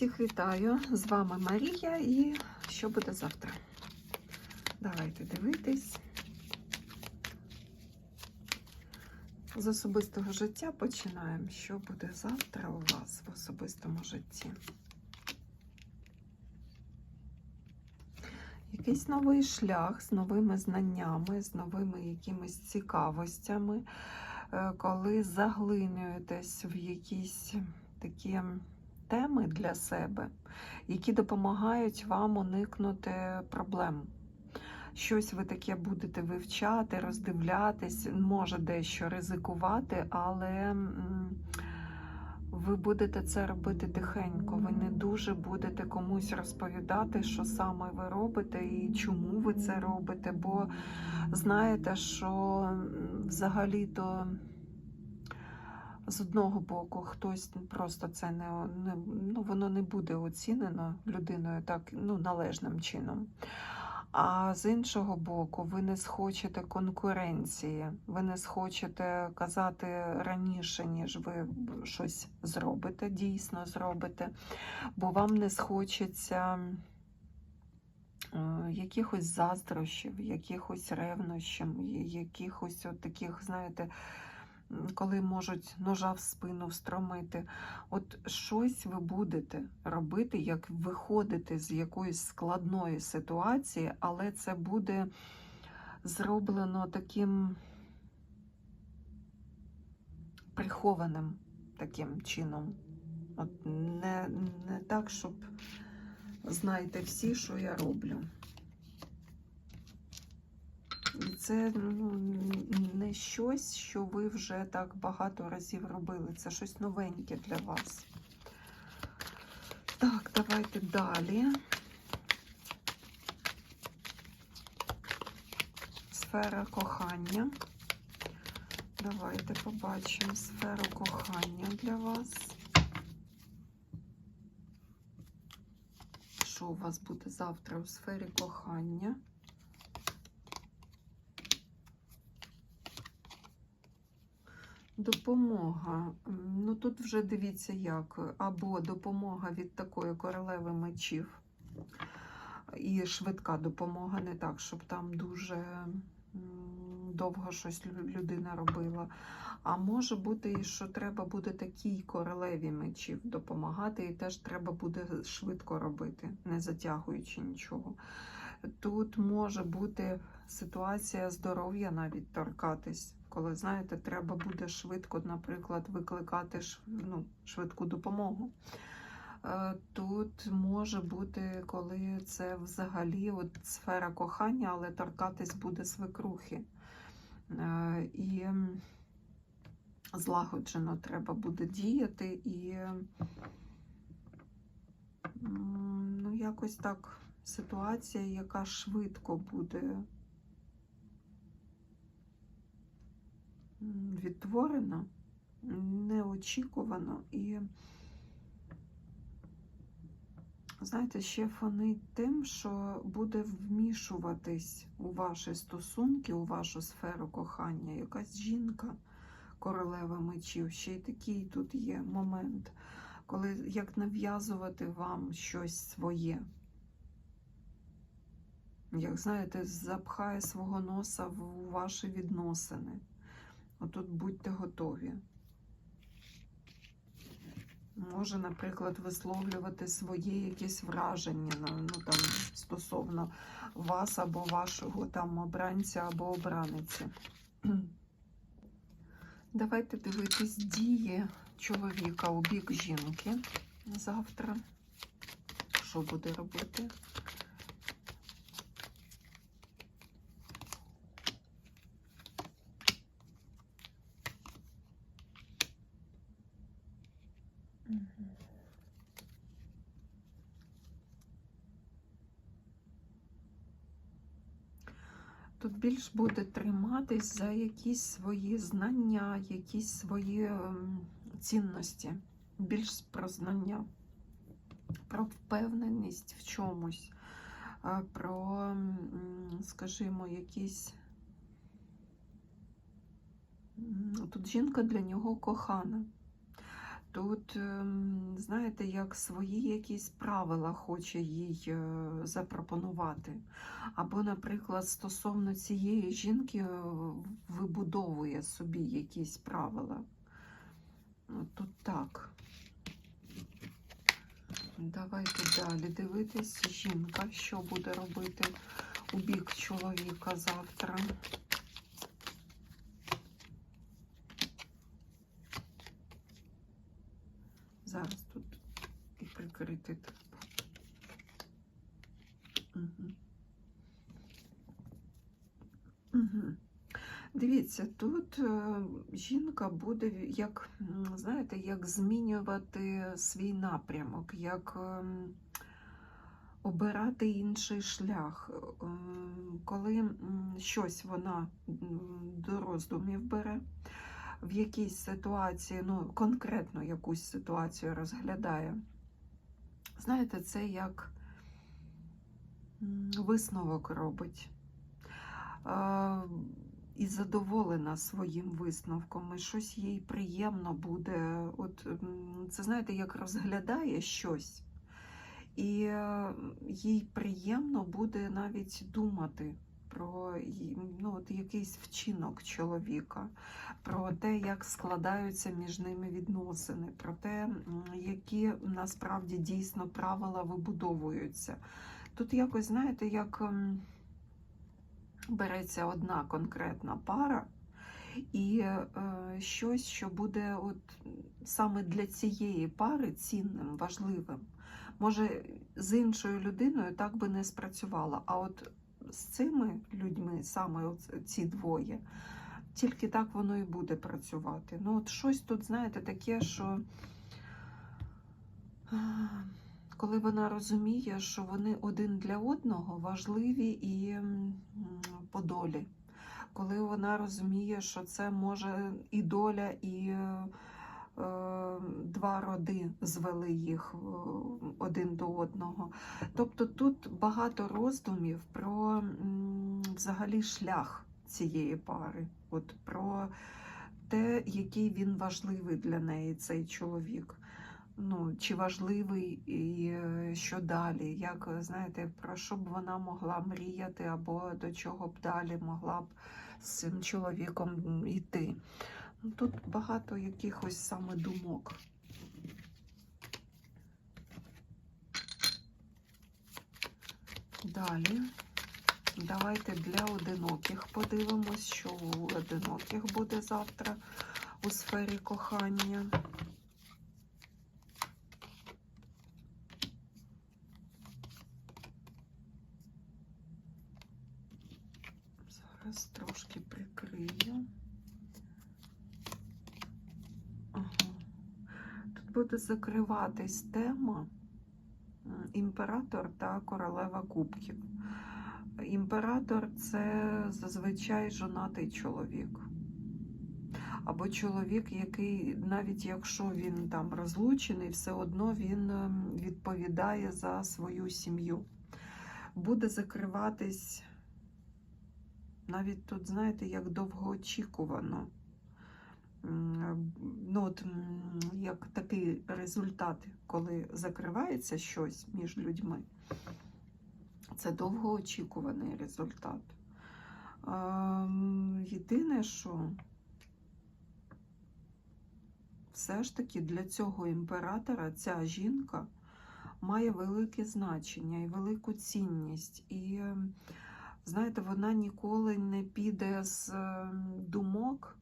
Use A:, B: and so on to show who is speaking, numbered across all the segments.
A: Всіх вітаю! З вами Марія і що буде завтра? Давайте дивитись. З особистого життя починаємо. Що буде завтра у вас в особистому житті? Якийсь новий шлях з новими знаннями, з новими якимись цікавостями, е, коли заглинюєтесь в якісь такі теми для себе, які допомагають вам уникнути проблем. Щось ви таке будете вивчати, роздивлятись, може дещо ризикувати, але ви будете це робити тихенько. Ви не дуже будете комусь розповідати, що саме ви робите і чому ви це робите. Бо знаєте, що взагалі-то з одного боку хтось просто це не, не ну, воно не буде оцінено людиною так ну, належним чином. А з іншого боку, ви не схочете конкуренції, ви не схочете казати раніше, ніж ви щось зробите, дійсно зробите, бо вам не схочеться е, якихось заздрощів, якихось ревнощів, якихось от таких, знаєте, коли можуть ножа в спину встромити. От щось ви будете робити, як виходити з якоїсь складної ситуації, але це буде зроблено таким прихованим таким чином. От не, не так, щоб знайте всі, що я роблю. Це ну, не щось, що ви вже так багато разів робили. Це щось новеньке для вас. Так, давайте далі. Сфера кохання. Давайте побачимо сферу кохання для вас. Що у вас буде завтра у сфері кохання? Допомога. Ну тут вже дивіться як. Або допомога від такої королеви мечів. І швидка допомога, не так, щоб там дуже довго щось людина робила. А може бути, що треба буде такій королеві мечів допомагати, і теж треба буде швидко робити, не затягуючи нічого. Тут може бути ситуація здоров'я навіть торкатись, коли, знаєте, треба буде швидко, наприклад, викликати ну, швидку допомогу. Е, Тут може бути, коли це взагалі от сфера кохання, але торкатись буде свекрухи. Е, І злагоджено треба буде діяти і ну, якось так ситуація, яка швидко буде відтворена, неочікувано і, знаєте, ще фонить тим, що буде вмішуватись у ваші стосунки, у вашу сферу кохання, якась жінка, королева мечів. Ще й такий тут є момент, коли як нав'язувати вам щось своє. Як знаєте, запхає свого носа в ваші відносини. Отут будьте готові. Може, наприклад, висловлювати свої якісь враження ну, там, стосовно вас або вашого там обранця або обраниці. Давайте дивитись дії чоловіка у бік жінки завтра. Що буде робити? Тут більш буде триматись за якісь свої знання, якісь свої ем, цінності, більш про знання, про впевненість в чомусь, е, про, скажімо, якісь. Тут жінка для нього кохана. Тут, ем, знаєте, як свої якісь правила хоче їй е, запропонувати. Або, наприклад, стосовно цієї жінки е, вибудовує собі якісь правила. Тут так. Давайте далі дивитись. Жінка, що буде робити у бік чоловіка завтра. Зараз тут і прикрити треба. Угу. Угу. Дивіться, тут е, жінка буде, як, знаєте, як змінювати свій напрямок, як ем, обирати інший шлях. Ем, Коли щось вона до роздумів бере, в якійсь ситуації, ну, конкретно якусь ситуацію розглядає. Знаєте, це як висновок робить. І задоволена своїм висновком, і щось їй приємно буде. От це знаєте, як розглядає щось, і е, їй приємно буде навіть думати про ну, от якийсь вчинок чоловіка, про те, як складаються між ними відносини, про те, які насправді дійсно правила вибудовуються. Тут якось, знаєте, як береться одна конкретна пара. І е, щось, що буде от саме для цієї пари цінним, важливим. Може, з іншою людиною так би не спрацювало, а от з цими людьми, саме ці двоє, тільки так воно і буде працювати. Ну, от щось тут, знаєте, таке, що коли вона розуміє, що вони один для одного важливі і по долі. Коли вона розуміє, що це може і доля, і е, е, два роди звели їх е, один до одного. Тобто тут багато роздумів про взагалі шлях цієї пари, от про те, який він важливий для неї, цей чоловік. Ну, чи важливий і е, що далі, як знаєте, про що б вона могла мріяти, або до чого б далі могла б з цим чоловіком йти. Ну, Тут багато якихось саме думок. Далі. Давайте для одиноких подивимось, що у одиноких буде завтра у сфері кохання. Буде закриватись тема імператор та королева кубків. Імператор це зазвичай жонатий чоловік. Або чоловік, який, навіть якщо він там розлучений, все одно він ем, відповідає за свою сім'ю. Буде закриватись навіть тут, знаєте, як довгоочікувано. Ну, от, як такий результат, коли закривається щось між людьми. Це довгоочікуваний результат. Єдине, що все ж таки для цього імператора ця жінка має велике значення і велику цінність. І знаєте, вона ніколи не піде з думок,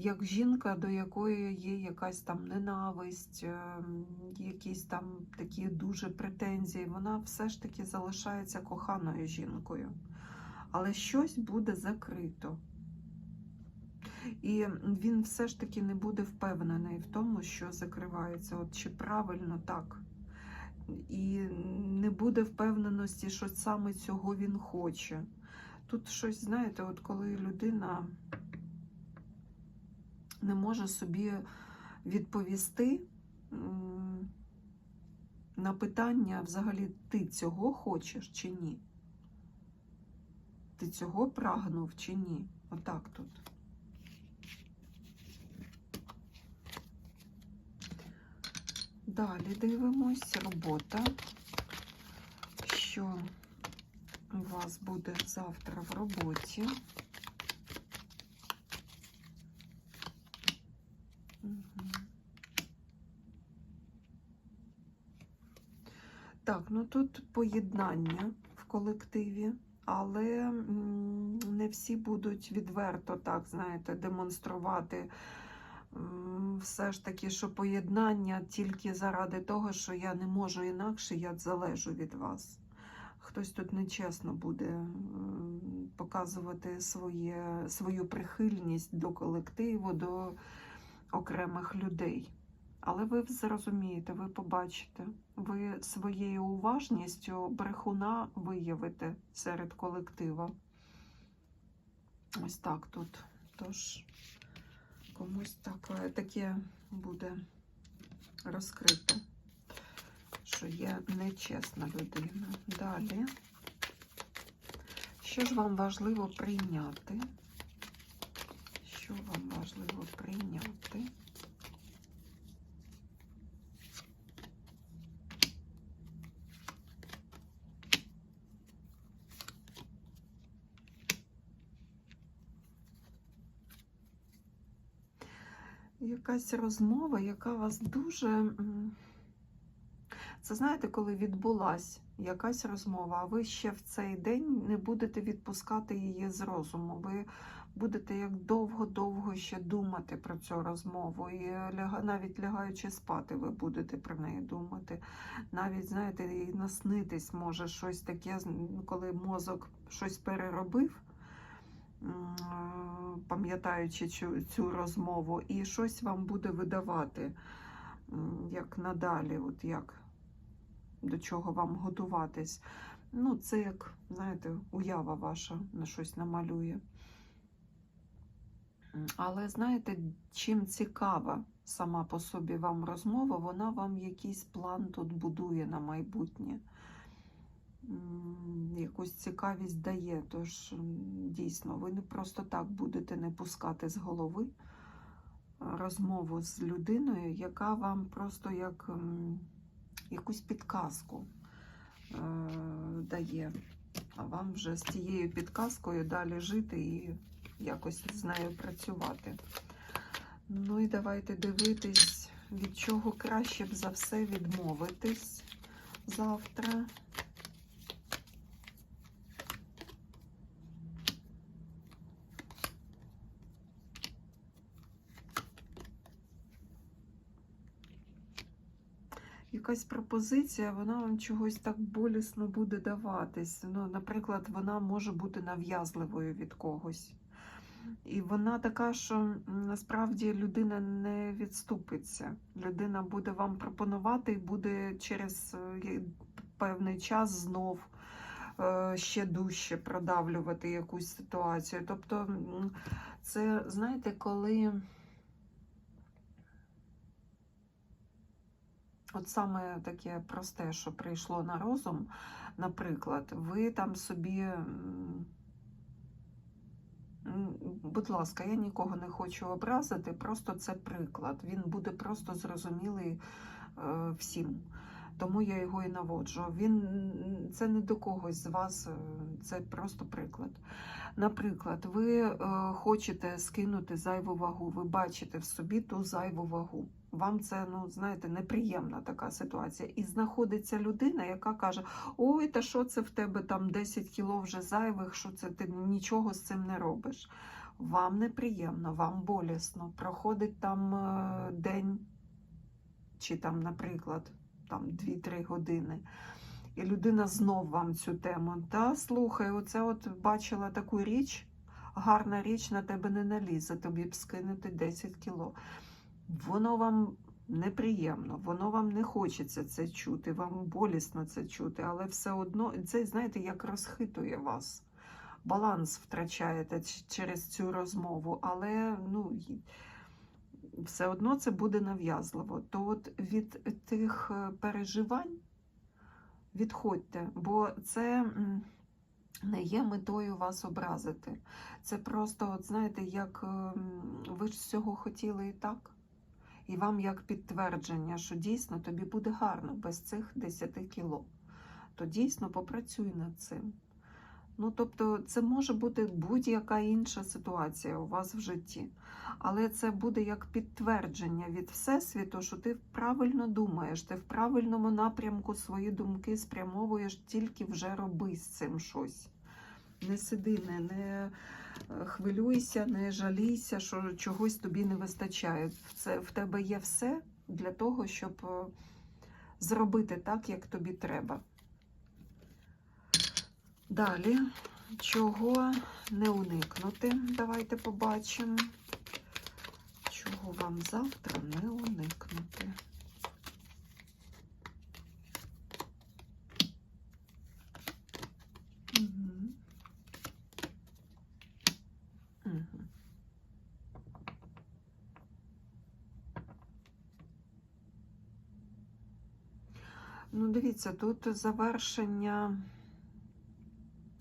A: як жінка, до якої є якась там ненависть, ем, якісь там такі дуже претензії. Вона все ж таки залишається коханою жінкою. Але щось буде закрито. І він все ж таки не буде впевнений в тому, що закривається, от чи правильно так. І не буде впевненості, що саме цього він хоче. Тут щось, знаєте, от коли людина не може собі відповісти на питання, взагалі, ти цього хочеш чи ні? Ти цього прагнув чи ні? Отак тут. Далі дивимось робота, що у вас буде завтра в роботі. Так, ну тут поєднання в колективі, але не всі будуть відверто так, знаєте, демонструвати все ж таки, що поєднання тільки заради того, що я не можу інакше, я залежу від вас. Хтось тут нечесно буде показувати своє, свою прихильність до колективу, до окремих людей. Але ви зрозумієте, ви побачите, ви своєю уважністю брехуна виявите серед колектива. Ось так тут. Тож комусь таке, таке буде розкрито, що є нечесна людина. Далі. Що ж вам важливо прийняти? Що вам важливо прийняти? Якась розмова, яка вас дуже. Це знаєте, коли відбулась якась розмова, а ви ще в цей день не будете відпускати її з розуму. Ви будете як довго-довго ще думати про цю розмову. І ляга- навіть лягаючи спати, ви будете про неї думати. Навіть, знаєте, і наснитись може щось таке, коли мозок щось переробив. Пам'ятаючи цю, цю розмову, і щось вам буде видавати, як надалі, от як до чого вам готуватись. Ну, це як, знаєте, уява ваша на щось намалює. Але знаєте, чим цікава сама по собі вам розмова, вона вам якийсь план тут будує на майбутнє. Якусь цікавість дає. Тож дійсно, ви не просто так будете не пускати з голови розмову з людиною, яка вам просто як якусь підказку е, дає. А вам вже з цією підказкою далі жити і якось з нею працювати. Ну і давайте дивитись, від чого краще б за все відмовитись завтра. якась пропозиція, вона вам чогось так болісно буде даватись. Ну, наприклад, вона може бути нав'язливою від когось. І вона така, що насправді людина не відступиться. Людина буде вам пропонувати і буде через е, певний час знов е, ще дужче продавлювати якусь ситуацію. Тобто, це, знаєте, коли. От саме таке просте, що прийшло на розум, наприклад, ви там собі, будь ласка, я нікого не хочу образити, просто це приклад. Він буде просто зрозумілий е, всім. Тому я його і наводжу. Він це не до когось з вас, е, це просто приклад. Наприклад, ви е, хочете скинути зайву вагу, ви бачите в собі ту зайву вагу. Вам це, ну знаєте, неприємна така ситуація. І знаходиться людина, яка каже: Ой, та що це в тебе там 10 кіло вже зайвих, що це ти нічого з цим не робиш. Вам неприємно, вам болісно. Проходить там е, день, чи там, наприклад, там 2-3 години. І людина знов вам цю тему. Та слухай, оце от бачила таку річ, гарна річ на тебе не налізе, тобі б скинути 10 кіло. Воно вам неприємно, воно вам не хочеться це чути, вам болісно це чути, але все одно це, знаєте, як розхитує вас. Баланс втрачаєте через цю розмову, але ну, все одно це буде нав'язливо. То от від тих е, переживань відходьте, бо це не є метою вас образити. Це просто, от знаєте, як ем, ви ж цього хотіли і так. І вам як підтвердження, що дійсно тобі буде гарно без цих 10 кіло, то дійсно попрацюй над цим. Ну, тобто, це може бути будь-яка інша ситуація у вас в житті. Але це буде як підтвердження від Всесвіту, що ти правильно думаєш, ти в правильному напрямку свої думки спрямовуєш, тільки вже роби з цим щось. Не сиди, не, не хвилюйся, не жалійся, що чогось тобі не вистачає. Це, в тебе є все для того, щоб е, зробити так, як тобі треба. Далі, чого не уникнути? Давайте побачимо. Чого вам завтра не уникнути? Дивіться, тут завершення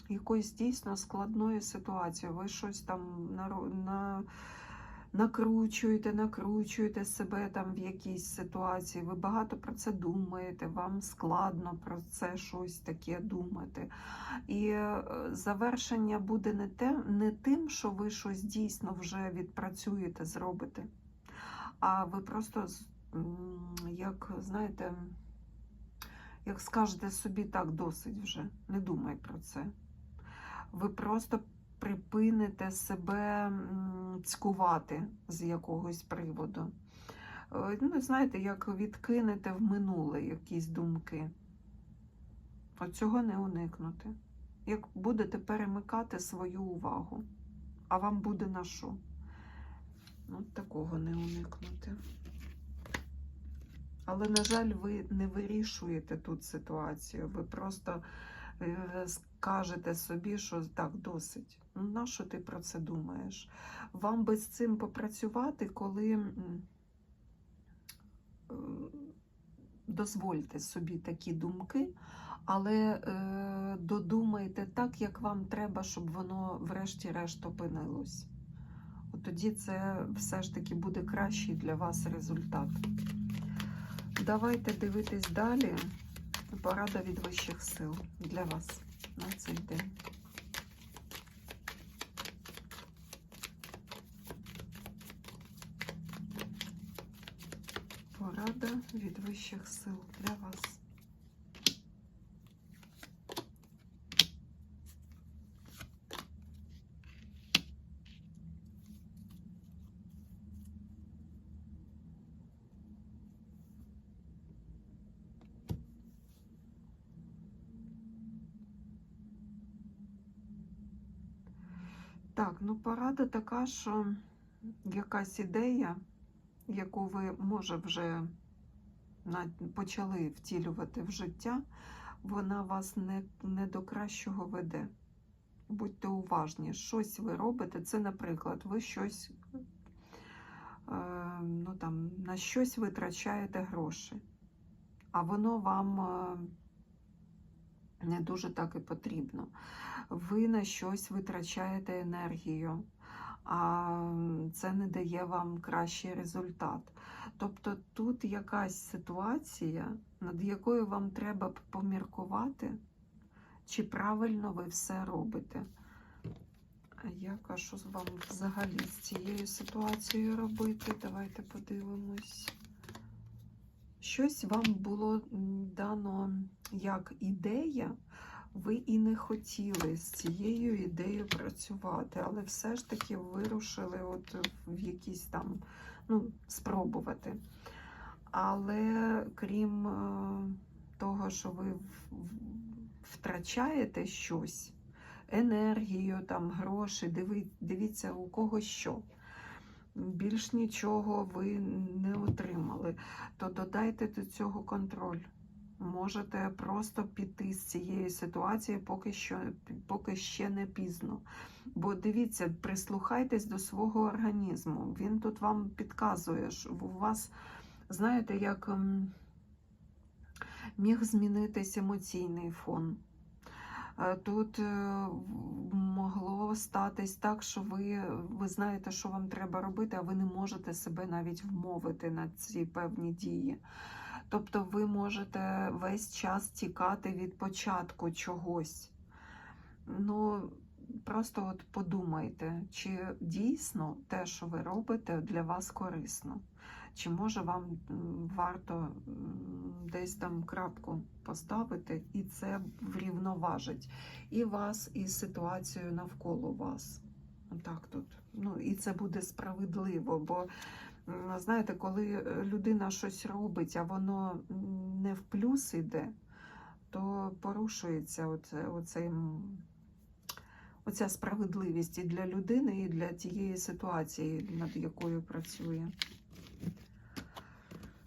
A: якоїсь дійсно складної ситуації. Ви щось там на, на, накручуєте, накручуєте себе там в якійсь ситуації. Ви багато про це думаєте, вам складно про це щось таке думати. І е, завершення буде не, те, не тим, що ви щось дійсно вже відпрацюєте, зробите, а ви просто, як знаєте, як скажете собі, так, досить вже, не думай про це. Ви просто припините себе цькувати з якогось приводу. Е, Ну, знаєте, як відкинете в минуле якісь думки. От цього не уникнути. Як будете перемикати свою увагу, а вам буде на що? От такого не уникнути. Але, на жаль, ви не вирішуєте тут ситуацію. Ви просто е, скажете собі, що так, досить. Ну, на що ти про це думаєш? Вам би з цим попрацювати, коли е, дозвольте собі такі думки, але е, додумайте так, як вам треба, щоб воно врешті-решт опинилось. От тоді це все ж таки буде кращий для вас результат. Давайте дивитись далі. Порада від вищих сил для вас на цей день. Порада від вищих сил для вас. Так, ну порада така, що якась ідея, яку ви, може, вже почали втілювати в життя, вона вас не, не до кращого веде. Будьте уважні, щось ви робите. Це, наприклад, ви щось е, ну, там, на щось витрачаєте гроші, а воно вам е, не дуже так і потрібно. Ви на щось витрачаєте енергію, а це не дає вам кращий результат. Тобто тут якась ситуація, над якою вам треба поміркувати, чи правильно ви все робите. А що вам взагалі з цією ситуацією робити? Давайте подивимось. Щось вам було дано як ідея, ви і не хотіли з цією ідеєю працювати, але все ж таки вирушили от в якісь там, ну, спробувати. Але крім е, того, що ви втрачаєте щось, енергію, там, гроші, дивіться, у кого що. Більш нічого ви не отримали, то додайте до цього контроль. Можете просто піти з цієї ситуації, поки що поки ще не пізно. Бо дивіться, прислухайтесь до свого організму. Він тут вам підказує, що у вас, знаєте, як ем, міг змінитись емоційний фон. Е, Тут е, могло статись так, що ви, ви знаєте, що вам треба робити, а ви не можете себе навіть вмовити на ці певні дії. Тобто ви можете весь час тікати від початку чогось. Ну, просто от подумайте, чи дійсно те, що ви робите, для вас корисно. Чи може вам варто десь там крапку поставити, і це врівноважить і вас, і ситуацію навколо вас. Так тут. Ну, і це буде справедливо, бо знаєте, коли е, людина щось робить, а воно не в плюс іде, то порушується оце, оцей, оця справедливість і для людини, і для тієї ситуації, над якою працює.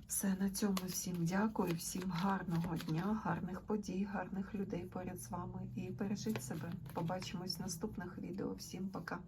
A: Все, на цьому всім дякую, всім гарного дня, гарних подій, гарних людей поряд з вами і бережіть себе. Побачимось в наступних відео. Всім пока.